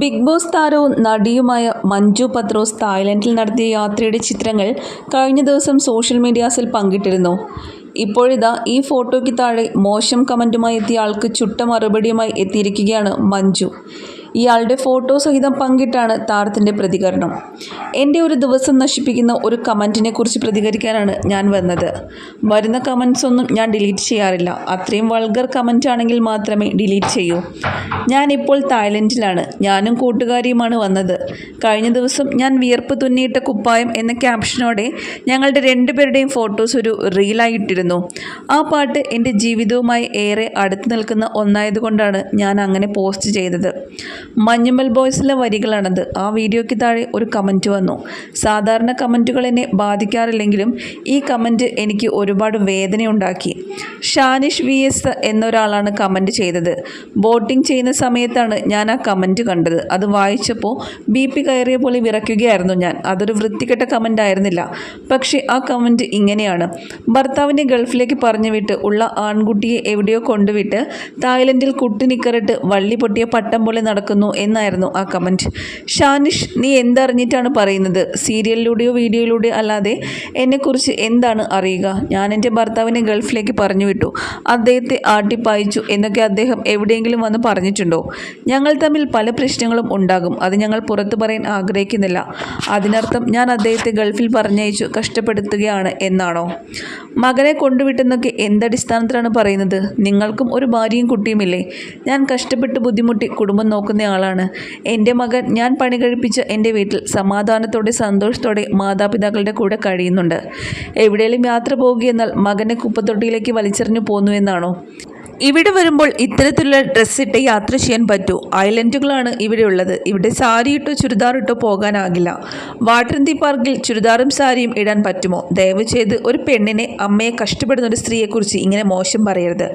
Big boss താരവും നടിയുമായ മഞ്ജു പത്രോസ് തായ്ലൻഡിൽ നടത്തിയ യാത്രയുടെ ചിത്രങ്ങൾ കഴിഞ്ഞ ദിവസം സോഷ്യൽ മീഡിയാസിൽ പങ്കിട്ടിരുന്നു. ഇപ്പോഴിതാ ഈ ഫോട്ടോയ്ക്ക് താഴെ മോശം കമന്റുമായി എത്തിയ ആൾക്ക് ചുട്ട മറുപടിയുമായി എത്തിയിരിക്കുകയാണ് മഞ്ജു. ഇയാളുടെ ഫോട്ടോ സഹിതം പങ്കിട്ടാണ് താരത്തിന്റെ പ്രതികരണം. എന്റെ ഒരു ദിവസം നശിപ്പിക്കുന്ന ഒരു കമന്റിനെ കുറിച്ച് പ്രതികരിക്കാനാണ് ഞാൻ വന്നത്. വരുന്ന കമൻസ് ഒന്നും ഞാൻ ഡിലീറ്റ് ചെയ്യാറില്ല. അത്രയും വൾഗർ കമന്റ് ആണെങ്കിൽ മാത്രമേ ഡിലീറ്റ് ചെയ്യൂ. ഞാനിപ്പോൾ തായ്ലൻഡിലാണ്. ഞാനും കൂട്ടുകാരിയുമാണ് വന്നത്. കഴിഞ്ഞ ദിവസം ഞാൻ വിയർപ്പ് തുന്നിയിട്ട കുപ്പായം എന്ന ക്യാപ്ഷനോടെ ഞങ്ങളുടെ രണ്ടുപേരുടെയും ഫോട്ടോസ് ഒരു റീലായി ഇട്ടിരുന്നു. ആ പാട്ട് എന്റെ ജീവിതവുമായി ഏറെ അടുത്ത് നിൽക്കുന്ന ഒന്നായതുകൊണ്ടാണ് ഞാൻ അങ്ങനെ പോസ്റ്റ് ചെയ്തത്. മഞ്ഞുമൽ ബോയ്സിലെ വരികളാണത്. ആ വീഡിയോയ്ക്ക് താഴെ ഒരു കമന്റ് വന്നു. സാധാരണ കമന്റുകൾ എന്നെ ബാധിക്കാറില്ലെങ്കിലും ഈ കമന്റ് എനിക്ക് ഒരുപാട് വേദനയുണ്ടാക്കി. ഷാനിഷ് വി എസ് എന്നൊരാളാണ് കമന്റ് ചെയ്തത്. വോട്ടിംഗ് ചെയ്യുന്ന സമയത്താണ് ഞാൻ ആ കമന്റ് കണ്ടത്. അത് വായിച്ചപ്പോൾ ബി പി കയറിയ പോലെ വിറയ്ക്കുകയായിരുന്നു ഞാൻ. അതൊരു വൃത്തികെട്ട കമന്റ് ആയിരുന്നില്ല പക്ഷേ ആ കമന്റ് ഇങ്ങനെയാണ്. ഭർത്താവിനെ ഗൾഫിലേക്ക് പറഞ്ഞു വിട്ട് ഉള്ള ആൺകുട്ടിയെ എവിടെയോ കൊണ്ടുവിട്ട് തായ്ലൻഡിൽ കുട്ടി നിക്കറിട്ട് വള്ളി പൊട്ടിയ പട്ടം പോലെ നടക്കുന്നു എന്നായിരുന്നു ആ കമന്റ്. ഷാനിഷ് നീ എന്തറിഞ്ഞിട്ടാണ് പറയുന്നത്? സീരിയലിലൂടെയോ വീഡിയോയിലൂടെയോ അല്ലാതെ എന്നെക്കുറിച്ച് എന്താണ് അറിയുക? ഞാൻ എന്റെ ഭർത്താവിനെ ഗൾഫിലേക്ക് പറഞ്ഞു വിട്ടു. അദ്ദേഹത്തെ ആട്ടിപ്പായിച്ചു എന്നൊക്കെ അദ്ദേഹം എവിടെയെങ്കിലും വന്ന് പറഞ്ഞിട്ടുണ്ടോ? ഞങ്ങൾ തമ്മിൽ പല പ്രശ്നങ്ങളും ഉണ്ടാകും. അത് ഞങ്ങൾ പുറത്തു പറയാൻ ആഗ്രഹിക്കുന്നില്ല. അതിനർത്ഥം ഞാൻ അദ്ദേഹത്തെ ഗൾഫിൽ പറഞ്ഞയച്ചു കഷ്ടപ്പെടുത്തുകയാണ് എന്നാണോ? മകനെ കൊണ്ടുവിട്ടെന്നൊക്കെ എന്തടിസ്ഥാനത്തിലാണ് പറയുന്നത്? നിങ്ങൾക്കും ഒരു ഭാര്യയും കുട്ടിയുമില്ലേ? ഞാൻ കഷ്ടപ്പെട്ട് ബുദ്ധിമുട്ടി കുടുംബം നോക്കുന്ന ആളാണ്. എന്റെ മകൻ ഞാൻ പണി കഴിപ്പിച്ച എന്റെ വീട്ടിൽ സമാധാനത്തോടെ സന്തോഷത്തോടെ മാതാപിതാക്കളുടെ കൂടെ കഴിയുന്നുണ്ട്. എവിടെയെങ്കിലും യാത്ര പോകുകയെന്നാൽ മകനെ കുപ്പത്തൊട്ടിയിലേക്ക് വലിച്ചെറിഞ്ഞു പോന്നു എന്നാണോ? ഇവിടെ വരുമ്പോൾ ഇത്തരത്തിലുള്ള ഡ്രസ്സ് ഇട്ട് യാത്ര ചെയ്യാൻ പറ്റൂ. ഐലൻഡുകളാണ് ഇവിടെ ഉള്ളത്. ഇവിടെ സാരി ഇട്ടോ ചുരിദാർ ഇട്ടോ പോകാനാകില്ല. വാട്ടർന്തി പാർക്കിൽ ചുരിദാറും സാരിയും ഇടാൻ പറ്റുമോ? ദയവ് ചെയ്ത് ഒരു പെണ്ണിനെ അമ്മയെ കഷ്ടപ്പെടുന്ന ഒരു സ്ത്രീയെക്കുറിച്ച് ഇങ്ങനെ മോശം പറയരുത്.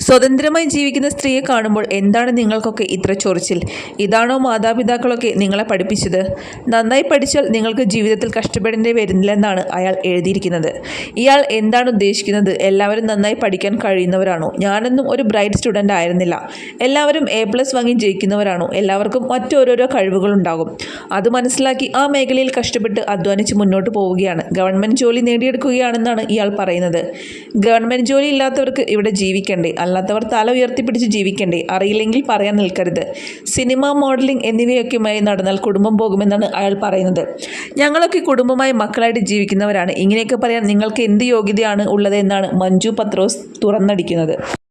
സ്വതന്ത്രമായി ജീവിക്കുന്ന സ്ത്രീയെ കാണുമ്പോൾ എന്താണ് നിങ്ങൾക്കൊക്കെ ഇത്ര ചൊറിച്ചിൽ? ഇതാണോ മാതാപിതാക്കളൊക്കെ നിങ്ങളെ പഠിപ്പിച്ചത്? നന്നായി പഠിച്ചാൽ നിങ്ങൾക്ക് ജീവിതത്തിൽ കഷ്ടപ്പെടേണ്ടി വരുന്നില്ലെന്നാണ് അയാൾ എഴുതിയിരിക്കുന്നത്. ഇയാൾ എന്താണ് ഉദ്ദേശിക്കുന്നത്? എല്ലാവരും നന്നായി പഠിക്കാൻ കഴിയുന്നവരാണോ? ഞാനൊന്നും ഒരു ബ്രൈറ്റ് സ്റ്റുഡന്റ് ആയിരുന്നില്ല. എല്ലാവരും എ പ്ലസ് വാങ്ങി ജയിക്കുന്നവരാണോ. എല്ലാവർക്കും മറ്റോരോരോ കഴിവുകളുണ്ടാകും. അത് മനസ്സിലാക്കി ആ മേഖലയിൽ കഷ്ടപ്പെട്ട് അധ്വാനിച്ച് മുന്നോട്ട് പോവുകയാണ്. ഗവൺമെന്റ് ജോലി നേടിയെടുക്കുകയാണെന്നാണ് ഇയാൾ പറയുന്നത്. ഗവൺമെന്റ് ജോലി ഇല്ലാത്തവർക്ക് ഇവിടെ ജീവിക്കണ്ടേ? അല്ലാത്തവർ തല ഉയർത്തിപ്പിടിച്ച് ജീവിക്കണ്ടേ? അറിയില്ലെങ്കിൽ പറയാൻ നിൽക്കരുത്. സിനിമ മോഡലിംഗ് എന്നിവയൊക്കെയുമായി നടന്നാൽ കുടുംബം പോകുമെന്നാണ് അയാൾ പറയുന്നത്. ഞങ്ങളൊക്കെ കുടുംബമായി മക്കളായിട്ട് ജീവിക്കുന്നവരാണ്. ഇങ്ങനെയൊക്കെ പറയാൻ നിങ്ങൾക്ക് എന്ത് യോഗ്യതയാണ് ഉള്ളത് എന്നാണ് മഞ്ജു പത്രോസ് തുറന്നടിക്കുന്നത്.